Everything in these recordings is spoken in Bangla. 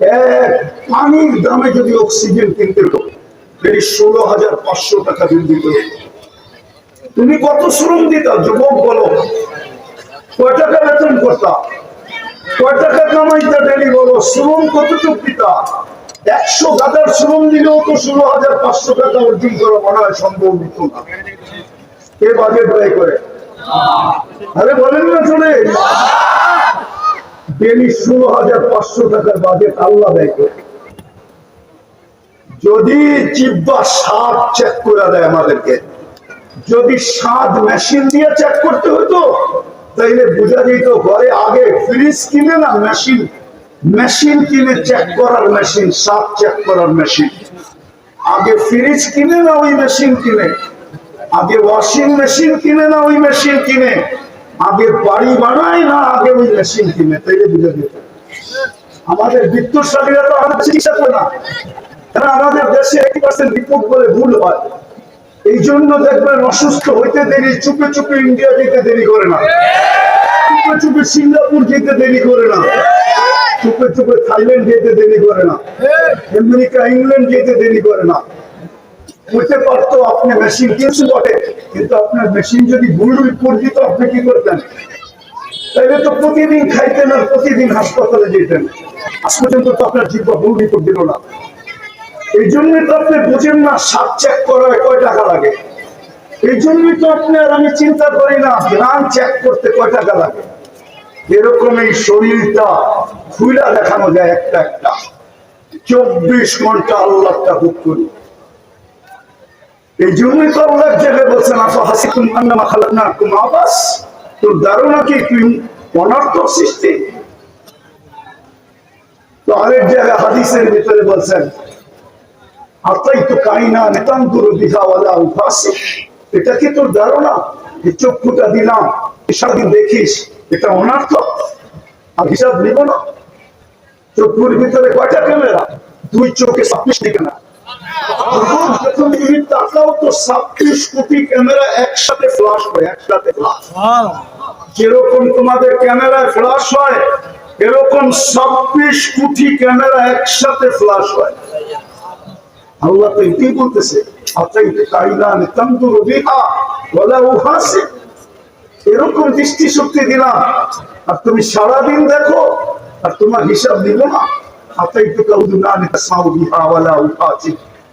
এক পানির দামে যদি অক্সিজেন কিনতে হতো এই ষোলো হাজার পাঁচশো টাকা বিল দিতে। তুমি কত শ্রম দিতা, যুবক বলো। কয় টাকা বেতন করতা? কয় টাকা কামাইতা ডেলি বলো, শ্রম কতটুক দিতা? একশো গাদার শ্রম দিলেও তো ষোলো হাজার পাঁচশো টাকা অর্জন করা মনে হয় সম্ভব হতো না। কে বাজেট ব্যয় করে? আরে বলেন না চলে ডেলি ষোলো হাজার পাঁচশো টাকার বাজেট আল্লাহ ব্যয় করে। যদি জিব্বা স্বাদ চেক করে দেয় আমাদেরকে, যদি স্বাদ মেশিন দিয়ে চেক করতে হতো, তাইলে বোঝা যেত ঘরে আগে ফ্রিজ কিনে না মেশিন মেশিন কিনে চেক করার মেশিন স্বাদ চেক করার মেশিন আগে ফ্রিজ কিনে না ওই মেশিন কিনে। আগে ওয়াশিং মেশিন কিনে না ওই মেশিন কিনে। আগে বাড়ি বানায় না আগে ওই মেশিন কিনে, তাইলে বুঝে যেত। আমাদের বিত্তশালীরা তো আমাদের চিকিৎসা করে না। কারণ আমাদের দেশে এইটি পার্সেন্ট রিপোর্ট বলে ভুল হয়। এই জন্য দেখবেন অসুস্থ হইতে দেরি, চুপে চুপে ইন্ডিয়া যেতে দেরি করে না। চুপে চুপে সিঙ্গাপুর যেতে দেরি করে না। চুপে চুপে থাইল্যান্ড যেতে দেরি করে না। আমেরিকা ইংল্যান্ড যেতে দেরি করে না। হতে পারতো, আপনি মেশিন কিনছে বটে, কিন্তু আপনার মেশিন যদি ভুল রিপোর্ট দিত আপনি কি করতেন? তাইলে তো প্রতিদিন খাইতেন আর প্রতিদিন হাসপাতালে যেতেন। আজ পর্যন্ত তো আপনার জিব্বা ভুল রিপোর্ট দিল না। এই জন্যই তো আপনি বুঝেন না, সাপ চেক করায় কয় টাকা লাগে। এই জন্যই তো আপনি আর আমি চিন্তা করি না গ্রাম চেক করতে কয় টাকা লাগে। এরকম এই শরীরটা খুইলা দেখানো যায় একটা একটা। চব্বিশ ঘণ্টা আল্লাহটা বুক করি। এই তো আল্লাহ বলছেন আবাস। তোর ধারণা কি? তুই সৃষ্টি? তো আরেক জায়গায় হাদিসের ভিতরে বলছেন আতাই তো এটা কি তোর ধারণা? এই চক্ষুটা দিলাম সারাদিন দেখিস, এটা অনার্থক আর হিসাব নিব না। চক্ষুর ভিতরে কয়টা ক্যামেরা? দুই চোখে ছাব্বিশ ক্যামেরা যখন তুমি তাকাও তো ছাব্বিশ কোটি ক্যামেরা একসাথে ফ্লাশ হয় একসাথে ফ্লাশ যেরকম তোমাদের ক্যামেরায় ফ্লাশ হয় এরকম ছাব্বিশ কোটি ক্যামেরা একসাথে ফ্লাশ হয়। আল্লাহ তো এটাই বলতেছে আতাইতে কাইদান তান্দুর বিহা ওয়ালা উহাসিব। এরকম দৃষ্টি শক্তি দিলাম আর তুমি সারাদিন দেখো আর তোমার হিসাব নিব না আতাইতে কাউদুনান তাসমাউ বিহা ওয়ালা উহাসিব।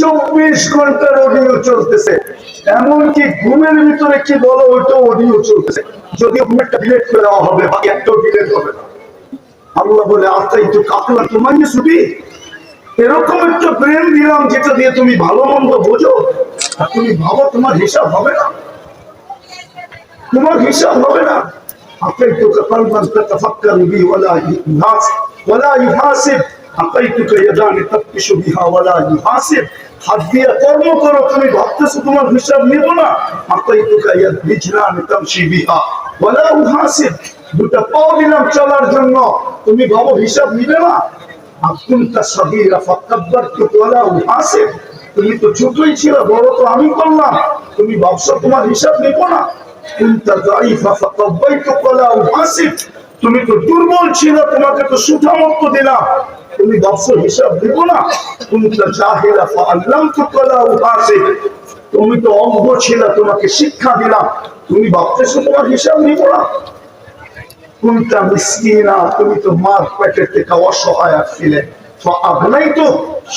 চব্বিশ ঘণ্টার অডিও চলতেছে। এমনকি ঘুমের ভিতরে কি বলো ওইটা অডিও চলতেছে। যদি ঘুমেরটা ডিলেট করে দেওয়া হবে ডিলেট হবে। আল্লাহ বলে তোমার ছুটি? এরকম একটা প্রেম দিলাম, যেটা দিয়ে তুমি ভালো মন্দ বোঝো, আর তুমি ভাবো তোমার হিসাব হবে না। তোমার হিসাব হবে না। তো বি ওয়ালা ওয়ালা ইহাসিব তাফকিশু বিহা ওয়ালা ইউহাসিব। হাত দিয়ে কর্ম করো, তুমি ভাবতেছো তোমার হিসাব না। ইয়াদ বিজরান তামশি বিহা ওয়ালা ইউহাসিব। দিলাম চলার জন্য, তুমি ভাবো হিসাব না। আকুনতা সাবিরা ফাকাব্বারতু ওয়ালা ইউহাসিব। তুমি তো ছোটই ছিল, বড় তো আমি করলাম। তুমি ভাবছ তোমার হিসাব নিব না। কুনতা দাইফা ফাকাব্বাইতু ওয়ালা ইউহাসিব। তুমি তো দুর্বল ছিল, তোমাকে তো সুঠামত্ব দিলাম। তুমি ভাবছ হিসাব দিব না। তুমি তো জাহিলা ফাআল্লাম তো কলা উপাসিক তুমি তো অজ্ঞ ছিল, তোমাকে শিক্ষা দিলাম। তুমি ভাবতেছো তোমার হিসাব নিব না। মিসকিনা, তুমি তো মার পেটের থেকে অসহায় ছিলে। আপনাই তো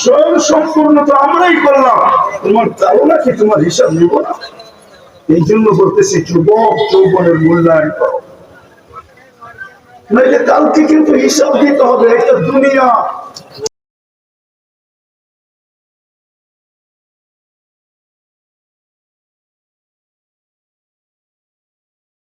স্বয়ং সম্পূর্ণ তো আমরাই করলাম। তোমার ধারণা কি তোমার হিসাব নিব না? এই জন্য বলতেছি, যুবক যৌবনের মূল্যায়ন করো। নইলে কালকে কিন্তু হিসাব দিতে হবে এটা দুনিয়া